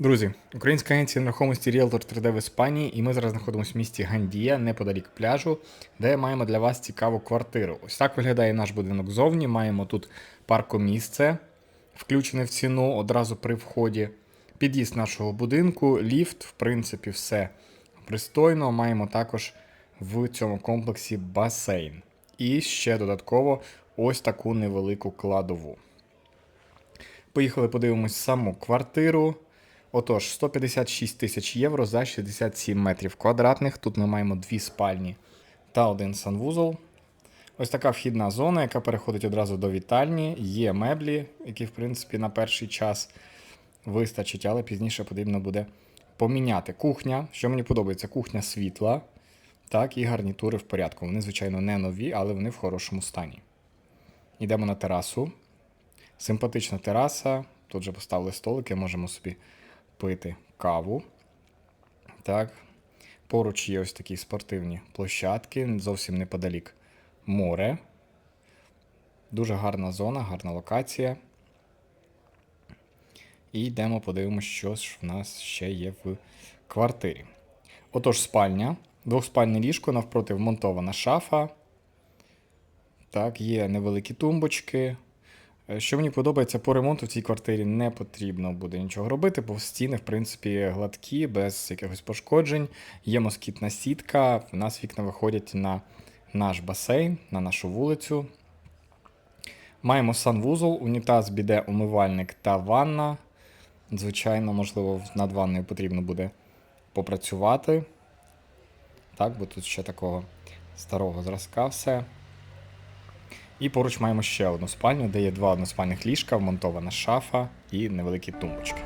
Друзі, українська агенція нерухомості Realtor 3D в Іспанії, і ми зараз знаходимося в місті Гандія, неподалік пляжу, де маємо для вас цікаву квартиру. Ось так виглядає наш будинок зовні. Маємо тут паркомісце, включене в ціну одразу при вході. Під'їзд нашого будинку, ліфт, в принципі, все пристойно. Маємо також в цьому комплексі басейн. І ще додатково ось таку невелику кладову. Поїхали, подивимось саму квартиру. Отож, 156 тисяч євро за 67 метрів квадратних. Тут ми маємо дві спальні та один санвузол. Ось така вхідна зона, яка переходить одразу до вітальні. Є меблі, які, в принципі, на перший час вистачить, але пізніше потрібно буде поміняти. Кухня, що мені подобається, кухня світла. Так, і гарнітури в порядку. Вони, звичайно, не нові, але вони в хорошому стані. Йдемо на терасу. Симпатична тераса. Тут же поставили столики, можемо собі пити каву. Так. Поруч є ось такі спортивні площадки, зовсім неподалік море. Дуже гарна зона, гарна локація. І йдемо подивимося, що ж в нас ще є в квартирі. Отож, спальня. Двохспальне ліжко, навпроти вмонтована шафа. Так, є невеликі тумбочки. Е, Що мені подобається, по ремонту в цій квартирі не потрібно буде нічого робити, бо стіни, в принципі, гладкі, без якихось пошкоджень. Є москітна сітка. В нас вікна виходять на наш басейн, на нашу вулицю. Маємо санвузол, унітаз, біде, умивальник та ванна. Звичайно, можливо, над ванною потрібно буде попрацювати. Так, бо тут ще такого старого зразка все. І поруч маємо ще одну спальню, де є два односпальних ліжка, вмонтована шафа і невеликі тумбочки.